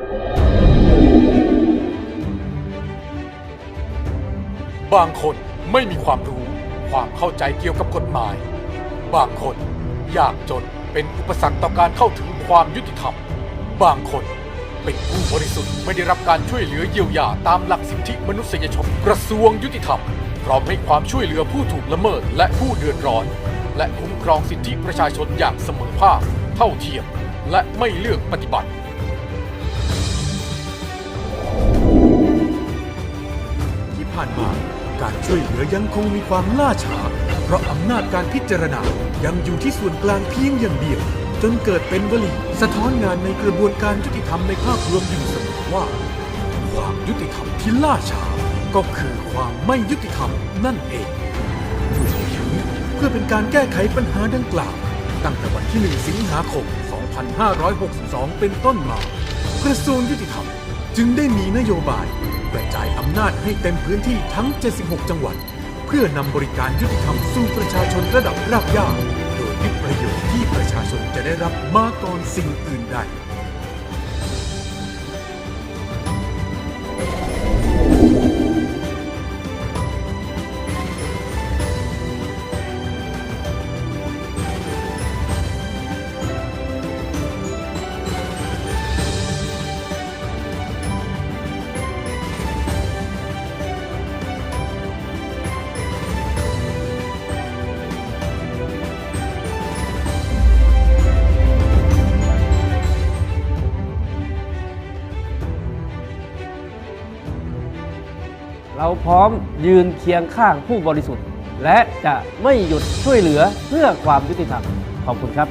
บางคนไม่มีความรู้ความเข้าใจเกี่ยวกับกฎหมาย บางคนยากจนเป็นอุปสรรคต่อการเข้าถึงความยุติธรรม บางคนเป็นผู้บริสุทธิ์ไม่ได้รับการช่วยเหลือเยียวยาตามหลักสิทธิมนุษยชนกระทรวงยุติธรรม พร้อมให้ความช่วยเหลือผู้ถูกละเมิดและผู้เดือดร้อน และคุ้มครองสิทธิประชาชนอย่างเสมอภาค เท่าเทียม และไม่เลือกปฏิบัติ การช่วยเหลือยังคงมีความล่าช้า เพราะอำนาจการพิจารณายังอยู่ที่ส่วนกลางเพียงอย่างเดียว จนเกิดเป็นวลี สะท้อนงานในกระบวนการยุติธรรมในภาพรวมอยู่เสมอว่า ความยุติธรรมที่ล่าช้า ก็คือความไม่ยุติธรรมนั่นเองด้วยเหตุนี้เพื่อเป็นการแก้ไขปัญหาดังกล่าว ตั้งแต่วันที่ 1 สิงหาคม 2562 เป็นต้นมา กระทรวงยุติธรรมจึงได้มีนโยบายกระจาย นาจให้เต็มพื้นที่ทั้ง 76 จังหวัด เพื่อนำบริการยุติธรรมสู่ประชาชนระดับรากหญ้า โดยยึดประโยชน์ที่ประชาชนจะได้รับมาก่อนสิ่งอื่นใด เราพร้อมยืนเคียงข้างผู้บริสุทธิ์ และจะไม่หยุดช่วยเหลือเพื่อความยุติธรรม ขอบคุณครับ